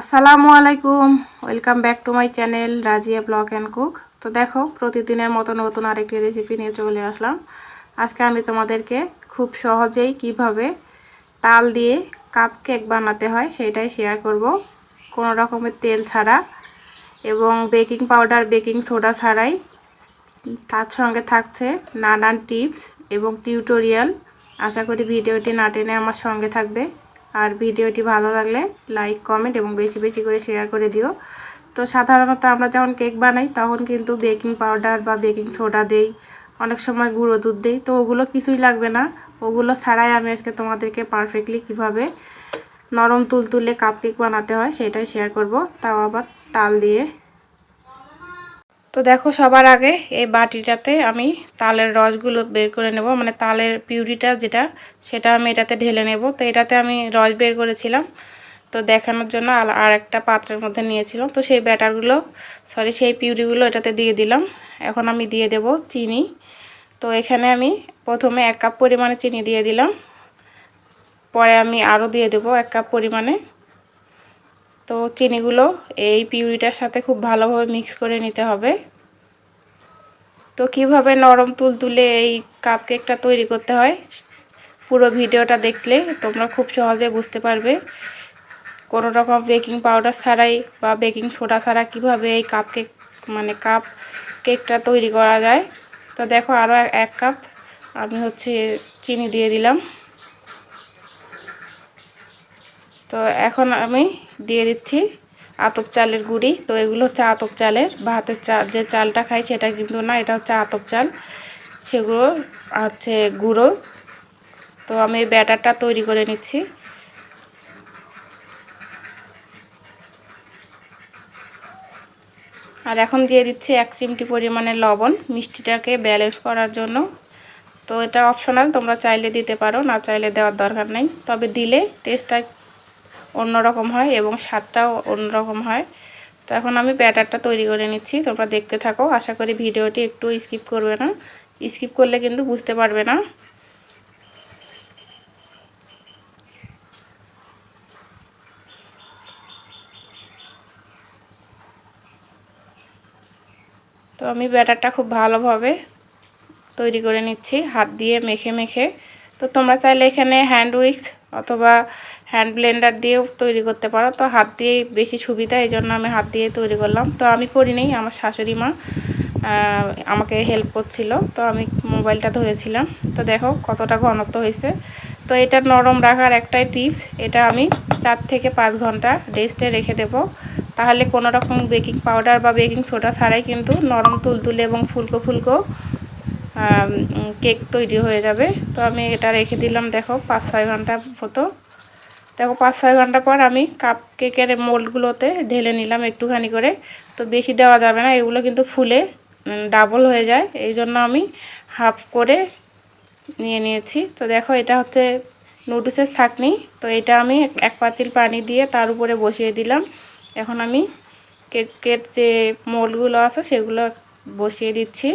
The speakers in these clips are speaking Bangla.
আসসালামু আলাইকুম। Welcome back to my channel Razia blog and cook তো দেখো, প্রতিদিনের মতো নতুন আরেকটি রেসিপি নিয়ে চলে আসলাম। আজকে আমি তোমাদেরকে খুব সহজেই কীভাবে তাল দিয়ে কাপ কেক বানাতে হয় সেটাই শেয়ার করব। কোনো রকমের তেল ছাড়া এবং বেকিং পাউডার বেকিং সোডা ছাড়াই। তার সঙ্গে থাকছে নানান টিপস এবং টিউটোরিয়াল আশা করি ভিডিওটি না টেনে আমার সঙ্গে থাকবে। আর ভিডিওটি ভালো লাগলে লাইক, কমেন্ট এবং বেশি বেশি করে শেয়ার করে দিও। তো সাধারণত আমরা যখন কেক বানাই, তখন কিন্তু বেকিং পাউডার বা বেকিং সোডা দেই, অনেক সময় গুঁড়ো দুধ দেই। তো ওগুলো কিছুই লাগবে না। ওগুলো ছাড়াই আমি আজকে তোমাদেরকে পারফেক্টলি কীভাবে নরম তুলতুলে কাপ কেক বানাতে হয় সেটাই শেয়ার করব। তাও আবার তাল দিয়ে তো দেখো সবার আগে এই বাটিটাতে আমি তালের রসগুলো বের করে নেব। মানে তালের পিউরিটা যেটা, সেটা আমি এটাতে ঢেলে নেব। তো এটাতে আমি রস বের করেছিলাম। তো দেখানোর জন্য আর একটা পাত্রের মধ্যে নিয়েছিলাম। তো সেই ব্যাটারগুলো সরি সেই পিউরিগুলো এটাতে দিয়ে দিলাম। এখন আমি দিয়ে দেব চিনি। তো এখানে আমি প্রথমে এক কাপ পরিমাণে চিনি দিয়ে দিলাম। পরে আমি আরও দিয়ে দেব এক কাপ পরিমাণে তো চিনিগুলো এই পিউরিটার সাথে খুব ভালোভাবে মিক্স করে নিতে হবে। তো কীভাবে নরম তুলতুলে এই কাপ কেকটা তৈরি করতে হয়, পুরো ভিডিওটা দেখলে তোমরা খুব সহজে বুঝতে পারবে। কোনো রকম বেকিং পাউডার ছাড়াই বা বেকিং সোডা ছাড়া কীভাবে এই কাপ কেক মানে কাপ কেকটা তৈরি করা যায়। তো দেখো আরও এক কাপ আমি হচ্ছে চিনি দিয়ে দিলাম। তো এখন আমি দিয়ে দিচ্ছি আতপ চালের গুঁড়ি। তো এগুলো হচ্ছে আতপ চালের। ভাতের চাল যে চালটা খাই সেটা কিন্তু না, এটা হচ্ছে আতপ চাল। সেগুলো হচ্ছে গুঁড়ো। তো আমি ব্যাটারটা তৈরি করে নিচ্ছি। আর এখন দিয়ে দিচ্ছি এক চিমটি পরিমাণে লবণ মিষ্টিটাকে ব্যালেন্স করার জন্য। তো এটা অপশনাল, তোমরা চাইলে দিতে পারো, না চাইলে দেওয়ার দরকার নেই। তবে দিলে টেস্টটা অন্যরকম হয় এবং স্বাদটাও অন্যরকম হয়। তো এখন আমি ব্যাটারটা তৈরি করে নিচ্ছি। তোমরা দেখতে থাকো। আশা করি ভিডিওটি একটু স্কিপ করবে না। স্কিপ করলে কিন্তু বুঝতে পারবে না। তো আমি ব্যাটারটা খুব ভালোভাবে তৈরি করে নিচ্ছি। হাত দিয়ে মেখে মেখে তো তোমরা চাইলে এখানে হ্যান্ড উইক্স অথবা হ্যান্ড ব্লেন্ডার দিয়েও তৈরি করতে পারো। তো হাত দিয়েই বেশি সুবিধা, এই জন্য আমি হাত দিয়ে তৈরি করলাম। তো আমি করিনি আমার শাশুড়ি মা আমাকে হেল্প করছিল। তো আমি মোবাইলটা ধরেছিলাম। তো দেখো কতটা ঘনত্ব হয়েছে। তো এটা নরম রাখার একটাই টিপস, এটা আমি চার থেকে পাঁচ ঘণ্টা রেস্টে রেখে দেব। তাহলে কোনো রকম বেকিং পাউডার বা বেকিং সোডা ছাড়াই কিন্তু নরম তুলতুলে এবং ফুলকো ফুলকো কেক তৈরি হয়ে যাবে। তো আমি এটা রেখে দিলাম, দেখো, পাঁচ ছয় ঘণ্টা মতো। দেখো, পাঁচ ছয় ঘণ্টা পর আমি কাপ কেকের মোল্ডগুলোতে ঢেলে নিলাম একটুখানি করে। তো বেশি দেওয়া যাবে না, এগুলো কিন্তু ফুলে ডাবল হয়ে যায়। এই জন্য আমি হাফ করে নিয়ে নিয়েছি। তো দেখো, এটা হচ্ছে নুডলসের ছাকনি। তো এটা আমি এক পাতিল পানি দিয়ে তার উপরে বসিয়ে দিলাম। এখন আমি কেকের যে মোলগুলো আছে, সেগুলো বসিয়ে দিচ্ছি।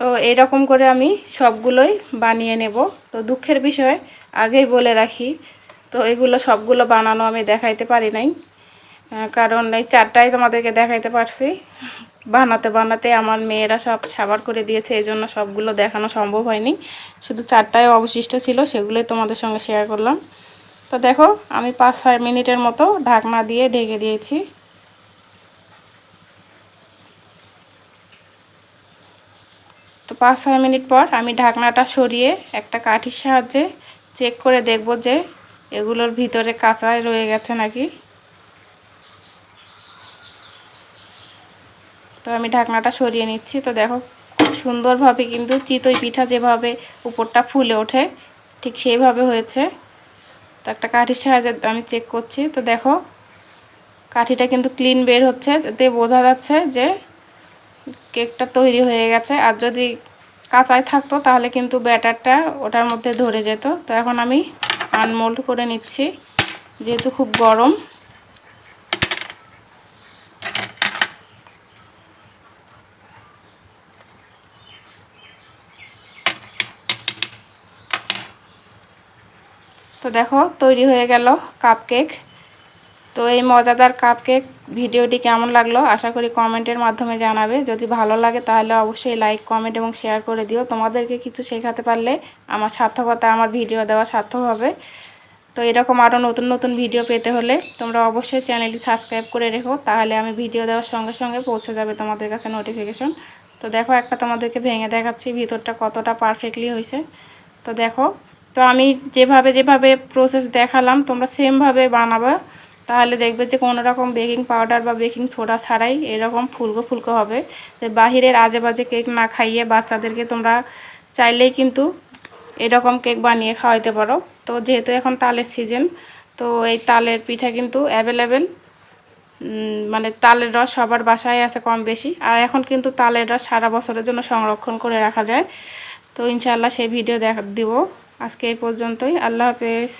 তো এইরকম করে আমি সবগুলোই বানিয়ে নেব। তো দুঃখের বিষয়, আগেই বলে রাখি, তো এগুলো সবগুলো বানানো আমি দেখাইতে পারি নাই। কারণ এই চারটাই তোমাদেরকে দেখাইতে পারছি। বানাতে বানাতে আমার মেয়েরা সব সাবার করে দিয়েছে এই জন্য সবগুলো দেখানো সম্ভব হয়নি। শুধু চারটায় অবশিষ্ট ছিল, সেগুলোই তোমাদের সঙ্গে শেয়ার করলাম। তো দেখো, আমি পাঁচ, ছয় মিনিটের মতো ঢাকনা দিয়ে ঢেকে দিয়েছি। তো পাঁচ, ছয় মিনিট পর আমি ঢাকনাটা সরিয়ে একটা কাঠির সাহায্যে চেক করে দেখব যে এগুলোর ভিতরে কাঁচায় রয়ে গেছে নাকি। তো আমি ঢাকনাটা সরিয়ে নিচ্ছি। তো দেখো খুব সুন্দরভাবে কিন্তু চিতই পিঠা যেভাবে উপরটা ফুলে ওঠে, ঠিক সেইভাবে হয়েছে। তো একটা কাঠির সাহায্যে আমি চেক করছি। তো দেখো কাঠিটা কিন্তু ক্লিন বের হচ্ছে। এতে বোঝা যাচ্ছে যে কেকটা তৈরি হয়ে গেছে। আর যদি কাঁচায় থাকতো, তাহলে কিন্তু ব্যাটারটা ওটার মধ্যে ধরে যেত। তো এখন আমি আনমোল্ড করে নিচ্ছি, যেহেতু খুব গরম। তো দেখো, তৈরি হয়ে গেল কাপ কেক তো এই মজাদার কাপ কেক ভিডিওটি কেমন লাগল আশা করি কমেন্টের মাধ্যমে জানাবে। যদি ভালো লাগে তাহলে অবশ্যই লাইক কমেন্ট এবং শেয়ার করে দিও। তোমাদেরকে কিছু শেখাতে পারলে আমার সার্থকতা, আমার ভিডিও দেওয়া সার্থক হবে। তো এরকম আরও নতুন নতুন ভিডিও পেতে হলে তোমরা অবশ্যই চ্যানেলটি সাবস্ক্রাইব করে রেখো। তাহলে আমি ভিডিও দেওয়ার সঙ্গে সঙ্গে পৌঁছে যাবে তোমাদের কাছে নোটিফিকেশন তো দেখো একটা তোমাদেরকে ভেঙে দেখাচ্ছি, ভিতরটা কতটা পারফেক্টলি হয়েছে। তো দেখো, তো আমি যেভাবে যেভাবে প্রসেস দেখালাম, তোমরা সেমভাবে বানাবে। তাহলে দেখবে যে কোনো রকম বেকিং পাউডার বা বেকিং সোডা ছাড়াই এরকম ফুলকো ফুলকো হবে। বাহিরের আজে বাজে কেক না খাইয়ে বাচ্চাদেরকে তোমরা চাইলেই কিন্তু এরকম কেক বানিয়ে খাওয়াইতে পারো। তো যেহেতু এখন তালের সিজন তো এই তালের পিঠা কিন্তু অ্যাভেলেবেল মানে তালের রস সবার বাসায় আছে কম বেশি। আর এখন কিন্তু তালের রস সারা বছরের জন্য সংরক্ষণ করে রাখা যায়। তো ইনশাআল্লাহ সেই ভিডিও দেখা দিব। আজকে এই পর্যন্তই। আল্লাহ হাফেজ।